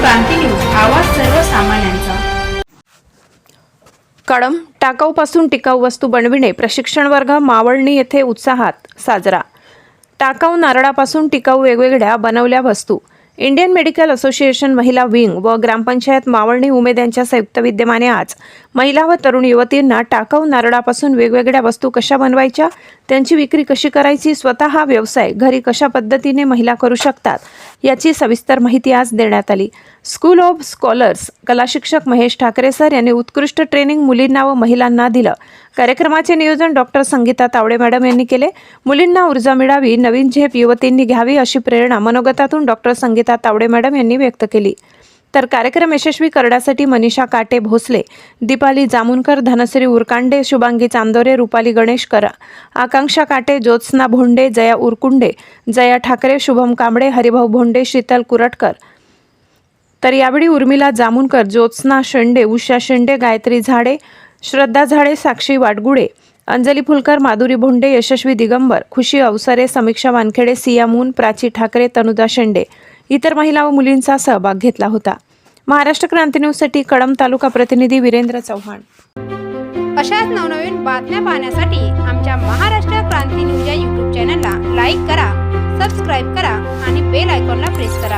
क्रांती news आवाज सर्वसामान्यांचा. कळम टाकाऊपासून टिकाऊ वस्तू बनविणे प्रशिक्षण वर्ग मावळणी येथे उत्साहात साजरा. टाकाऊ नारळापासून टिकाऊ वेगवेगळ्या बनवल्या वस्तू. इंडियन मेडिकल असोसिएशन महिला विंग व ग्रामपंचायत मावळणी उमेद यांच्या संयुक्त विद्यमाने आज महिला व तरुण युवतींना टाकाऊ नारळापासून वेगवेगळ्या वस्तू कशा बनवायच्या त्यांची विक्री कशी करायची स्वतः हा व्यवसाय घरी कशा पद्धतीने महिला करू शकतात याची सविस्तर माहिती आज देण्यात आली. स्कूल ऑफ स्कॉलर्स कला शिक्षक महेश ठाकरे सर यांनी उत्कृष्ट ट्रेनिंग मुलींना व महिलांना दिलं. कार्यक्रमाचे नियोजन डॉक्टर संगीता तावडे मॅडम यांनी केले. मुलींना ऊर्जा मिळावी नवीन झेप युवतींनी घ्यावी अशी प्रेरणा मनोगतातून डॉक्टर संगीता तावडे मॅडम यांनी व्यक्त केली. तर कार्यक्रम यशस्वी करण्यासाठी मनीषा काटे भोसले दीपाली जामुनकर धनश्री उरकांडे शुभांगी चांदोरे रुपाली गणेशकर आकांक्षा काटे ज्योत्स्ना भोंडे जया उरकुंडे जया ठाकरे शुभम कांबळे हरिभाऊ भोंडे शीतल कुरटकर. तर यावेळी उर्मिला जामुनकर ज्योत्स्ना शेंडे उषा शेंडे गायत्री झाडे श्रद्धा झाडे साक्षी वाडगुडे अंजली फुलकर माधुरी भोंडे यशस्वी दिगंबर खुशी अवसरे समीक्षा वानखेडे सिया मून प्राची ठाकरे तनुदा शेंडे इतर महिला व मुलींचा सहभाग घेतला होता. महाराष्ट्र क्रांती न्यूजसाठी कळंब तालुका प्रतिनिधी वीरेंद्र चव्हाण. अशाच नवनवीन बातम्या पाहण्यासाठी आमच्या महाराष्ट्र क्रांती न्यूज या यूट्यूब चॅनलला लाईक करा सबस्क्राईब करा आणि बेल आयकॉनला प्रेस करा.